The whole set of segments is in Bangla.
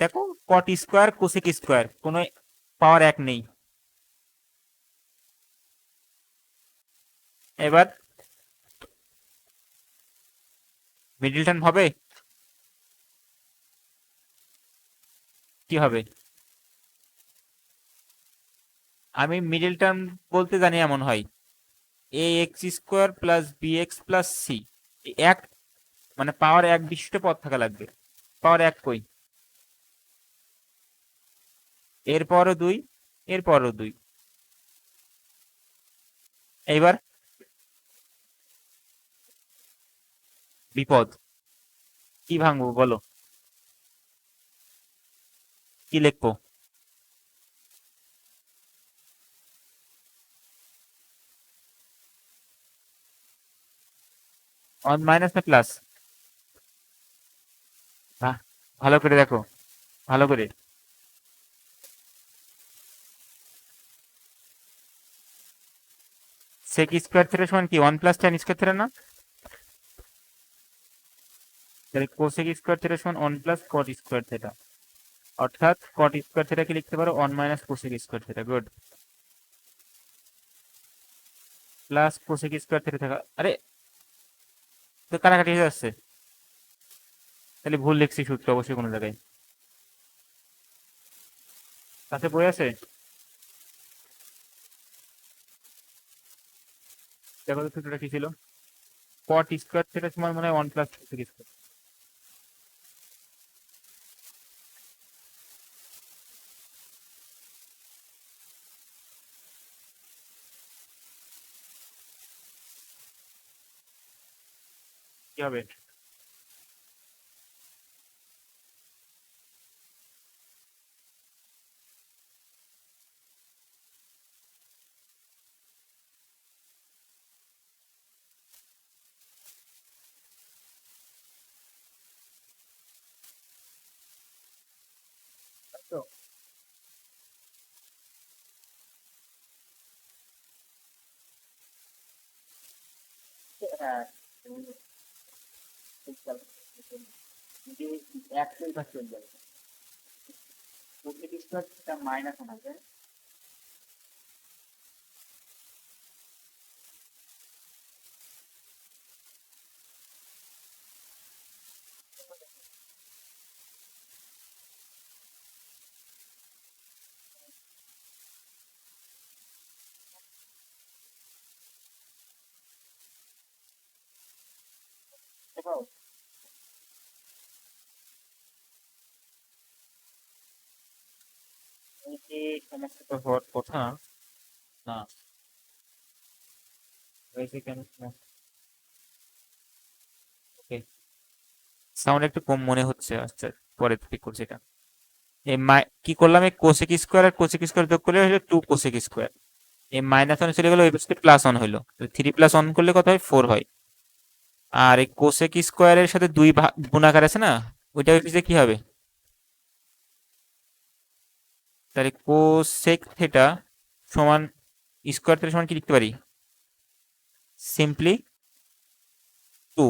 দেখো কট স্কোয়ার কোসেক স্কোয়ার কোনো পাওয়ার এক নেই। এবার মিডিল টার্ম হবে? কি হবে? আমি মিডিল টার্ম বলতে জানি এমন হয়। A x square plus B x plus C এক মানে পাওয়ার এক বিশিষ্ট পথ থাকা লাগবে। পাওয়ার এক কই? এরপরও দুই এরপরও দুই। এইবার বিপদ। কি ভাঙবো বলো? কি লিখব? অন মাইনাস না প্লাস। ভালো করে দেখো, ভালো করে। সেক স্কোয়ার থিটা সমান কি? প্লাস টেন স্কোয়ার থিটা না? তাহলে থিটা সমান প্লাস থিটা অর্থাৎ লিখতে পারো? থিটা গুড প্লাস থিটা থাকা আরে, তো কাটাকাটি হয়ে যাচ্ছে। তাহলে ভুল লিখছি সূত্র অবশ্যই কোনো জায়গায়। তাতে বই আছে? দেখো তো সূত্রটা কি ছিল? কট স্কোয়ার সেটা সমান মনে হয় ওয়ান প্লাস কোসেক স্কোয়ার কি হবে? হ্যাঁ ভাগ চলে যাবে স্কোয়ারটা মাইনাস হবে কেন ওকে সাউন্ড একটু কম মনে হচ্ছে আচ্ছা পরে ঠিক করছি এটা। এই মাই কি করলাম? এই কোসেক স্কোয়ার আর কোসেক স্কোয়ার যোগ করলে হলো টু কোসেক স্কোয়ার এই মাইনাস ওয়ান চলে গেল ওই পাশে প্লাস ওয়ান হইল থ্রি প্লাস ওয়ান করলে কত হয়? ফোর হয়। আর এই কোসেক স্কোয়ারের সাথে দুই গুণাকার আছে না? ওইটা ওই পিছে কি হবে? তাহলে কোসেক থেটা সমান স্কোয়ার থেটা সমান কি লিখতে পারি? সিম্পলি টু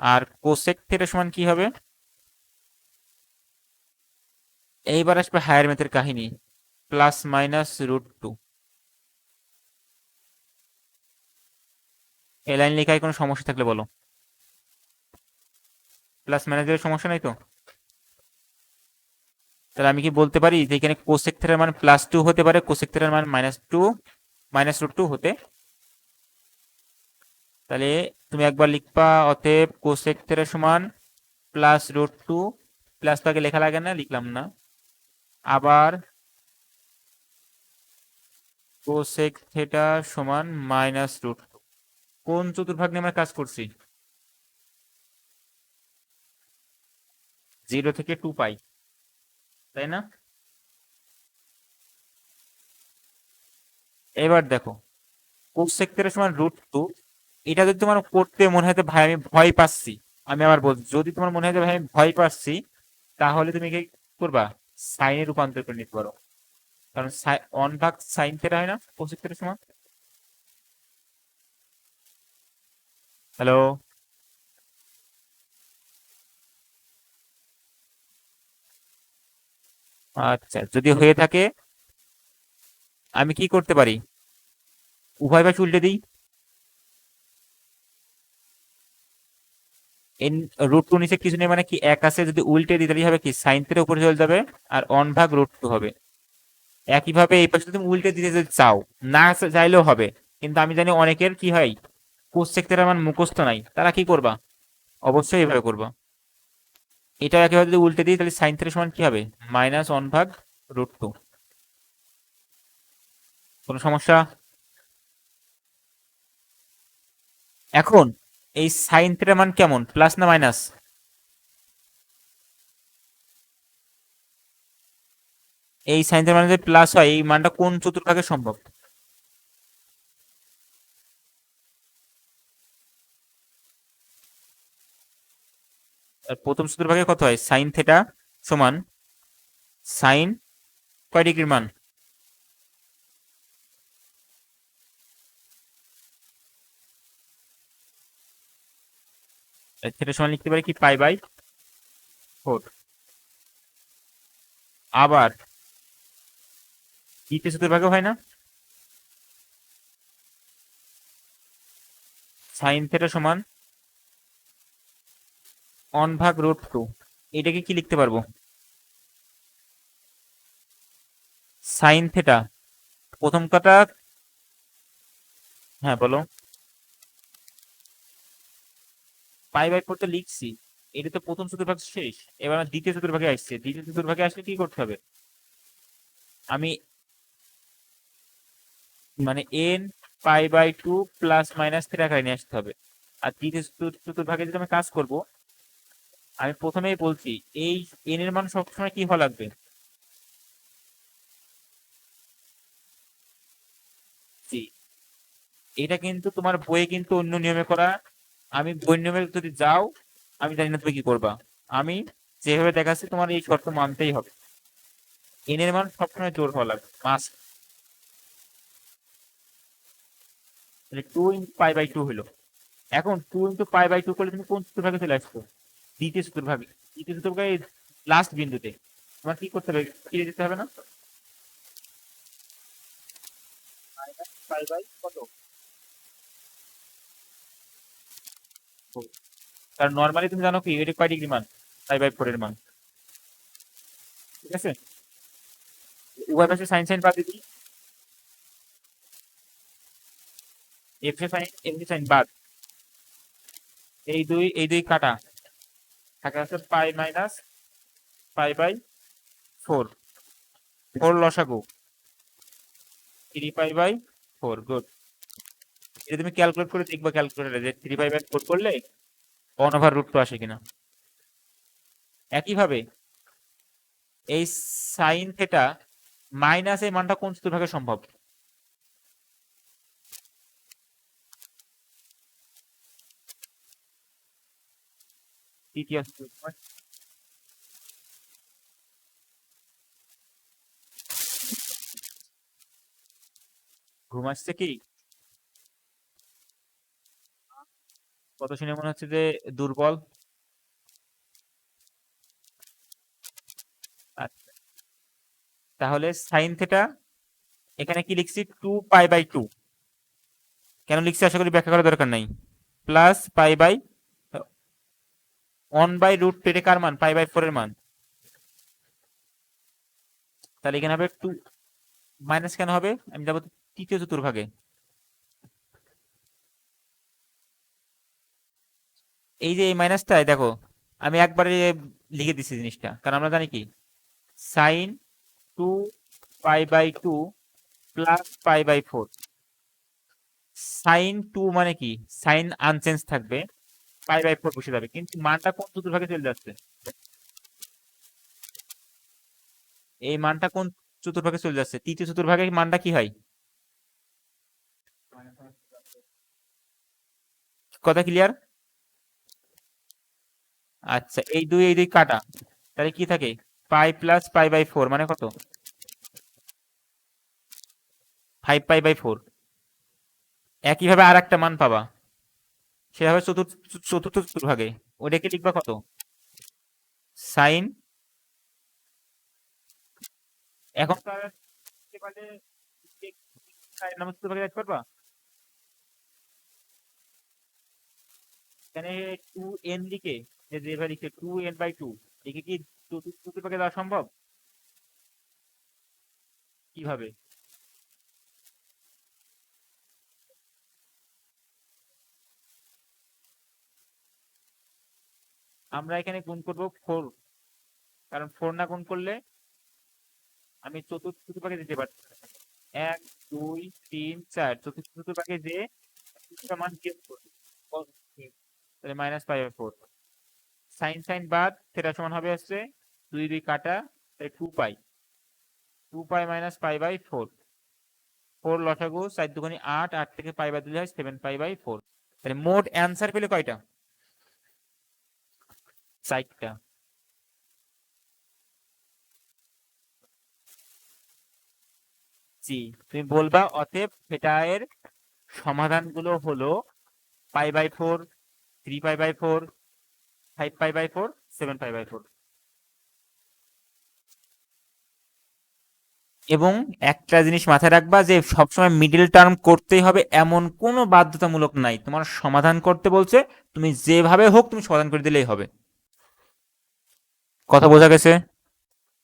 আর কোসেক থেটা সমান কি হবে? এইবার আসবে হায়ার ম্যাথের কাহিনী। প্লাস মাইনাস রুট টু এই লাইন লেখায় কোনো সমস্যা থাকলে বলো। প্লাস মাইনাসের সমস্যা নাই তো? তাহলে আমি কি বলতে পারি যে এখানে কোসেক থেটার মান প্লাস টু হতে পারে কোসেক থেটার মান minus two minus root two হতে? তাহলে তুমি একবার লিখবা, অতএব কোসেক থেটা সমান প্লাস রুট টু প্লাস তো আগে লেখা লাগে না, লিখলাম না। আবার কোসেক থেটা সমান মাইনাস রুট কোন চতুর্ভাগ নিয়ে আমরা কাজ করছি? জিরো থেকে টু পাই, তাই না? এবার দেখো কোসেক থেটা সমান রুট টু এটা যদি তোমার করতে মনে হয় ভাই, আমি ভয় পাচ্ছি, আমি আবার বলছি যদি তোমার মনে হয় ভাই, আমি ভয় পাচ্ছি, তাহলে তুমি কি করবা? সাইনে রূপান্তর করে নিতে পারো। কারণ অন ভাগ সাইন থেটা হয় না কোসেক থেটার সমান? হ্যালো? আচ্ছা যদি হয়ে থাকে, আমি কি করতে পারি? উভয় পাশে উল্টে দিই? এন রুট টু নিচে কিছু নেই মানে কি এক আছে, যদি উল্টে দিই তাহলে হবে কি সাইন থিটা উপরে চলে যাবে আর অন ভাগ রুট টু হবে। একইভাবে এই পাশে তুমি উল্টে দিতে চাও, না চাইলেও হবে, কিন্তু আমি জানি অনেকের কি হয় কোসেক থিটার মান মুখস্থ নাই, তারা কি করবা? অবশ্যই এভাবে করবা। এটা একইভাবে যদি উল্টে দিই, তাহলে সাইন থিটা সমান কি হবে? মাইনাস ওয়ান ভাগ রুট টু কোনো সমস্যা? এখন, এই সাইন থিটার মান কেমন? প্লাস না মাইনাস এই সাইন থিটার মান যদি প্লাস হয়, এই মানটা কোন চতুর্ভাগে সম্ভব? আর প্রথম চতুর্ভাগে কত হয়? সাইন থিটা সমান সাইন কয় ডিগ্রির মান? থিটা সমান লিখতে পারি কি? পাই বাই ফোর আবার দ্বিতীয় চতুর্ভাগে হয় না? সাইন থিটা সমান অন ভাগ রুট টু এটাকে কি লিখতে পারব? সাইন থেটা প্রথম কটা হ্যাঁ বলো। পাই বাই ফোর তো লিখছি, এটা তো প্রথম চতুর্ভাগ শেষ, এবার আমার দ্বিতীয় চতুর্ভাগে আসছে, দ্বিতীয় চতুর্ভাগে আসলে কি করতে হবে? আমি মানে n pi by two plus minus three নিয়ে আসতে হবে। আর দ্বিতীয় চতুর- চতুর্ভাগে যদি আমি কাজ করব আমি প্রথমেই বলছি, এই এন এর মান সবসময় কি হওয়া লাগবে? জি। এটা কিন্তু তোমার বইয়ে কিন্তু অন্য নিয়মে করা। আমি বই নিয়মে যদি যাও, আমি জানি না তুমি কি করবা। আমি যেভাবে দেখাচ্ছি, তোমার এই শর্ত মানতেই হবে। এন এর মান সবসময় জোর হওয়া লাগবে। মাস two into pi by two হলো এখন two into pi by two করলে তুমি কোন চতুর্ভাগে চলে আসছো দ্বিতীয় চতুর্ভাগে দ্বিতীয় চতুর্ভাগে লাস্ট বিন্দুতে। তোমার কি করতে হবে? ফিরে যেতে হবে না? কারণ নর্মালি তুমি জানো কি, এটা কয় ডিগ্রি মান? পাই বাই ফোর এর মান। ঠিক আছে? উভয় পাশে সাইন সাইন বাদ দিই এফ এ সাইন এমনি সাইন বাদ। এই দুই এই দুই কাটা। থাকে আছে pi minus pi by four. Four লসাগু। Three pi by four, good. এটা তুমি ক্যালকুলেট করে দেখবা ক্যালকুলেটারে যে থ্রি পাই বাই ফোর করলে ওয়ান ওভার রুট টু আসে কিনা। একইভাবে এই সাইন থেটা মাইনাস এই মানটা কোন চতুর্ভাগে সম্ভব? তৃতীয় চতুর্ভাগ। ঘুম কি? কত শুনে মনে হচ্ছে যে দুর্বল? আচ্ছা। তাহলে সাইন থেটা এখানে কি লিখছি? টু পাই বাই টু কেন লিখছি? আশা করি ব্যাখ্যা করার দরকার নাই। Plus pi by one by root এটা কার মান? পাই বাই ফোর এর মান। তাহলে এখানে হবে টু মাইনাস কেন হবে? আমি যাব তৃতীয় চতুর্ভাগে। এই যে এই মাইনাসটা দেখো, আমি একবারে লিখে দিচ্ছি জিনিসটা। কারণ আমরা জানি কি? Sine two pi by two plus pi by four sine two মানে কি? সাইন আনচেঞ্জ থাকবে। পাই বাই ফোর বসে যাবে। কিন্তু মানটা কোন চতুর্ভাগে চলে যাচ্ছে? এই মানটা কোন চতুর্ভাগে চলে যাচ্ছে? তৃতীয় চতুর্ভাগে মানটা কি হয়? কথা ক্লিয়ার আচ্ছা এই দুই এই দুই কাটা। তাহলে কি থাকে? Pi plus pi by four মানে কত? ফাইভ পাই বাই ফোর একইভাবে আর একটা মান পাবা। সেটা হবে চতুর্থ চতুর্থ চতুর্ভাগে। ওটাকে লিখবা কত? সাইন। এখন পারবা? এখানে টু এন লিখে টু এন বাই টু কি চতুর্থ দেওয়া সম্ভব? কীভাবে? আমরা এখানে গুণ করব ফোর কারণ ফোর না গুণ করলে আমি চতুর্থ চতুর্ভাগে দিতে পারছি এক, দুই, তিন, চার, চতুর্থ চতুর্ভাগে যে মান তাহলে minus five by four sine sine বাদ সেটা সমান হবে হচ্ছে দুই দুই কাটা, তাহলে two pi two pi minus pi by four four লসাগু, চার দুগুনি আট আট থেকে পাই বাদ দিলে হয় সেভেন পাই বাই ফোর তাহলে মোট অ্যান্সার পেলে কয়টা? চারটা। জি, তুমি বলবা অতএব এর সমাধানগুলো হলো pi by four, three pi by four, five pi by four, seven pi by four. এবং একটা জিনিস মাথায় রাখবা যে সবসময় মিডল টার্ম করতেই হবে, এমন কোনো বাধ্যতামূলক নাই। তোমার সমাধান করতে বলছে, তুমি যেভাবে হোক তুমি সমাধান করে দিলেই হবে। কথা বোঝা গেছে?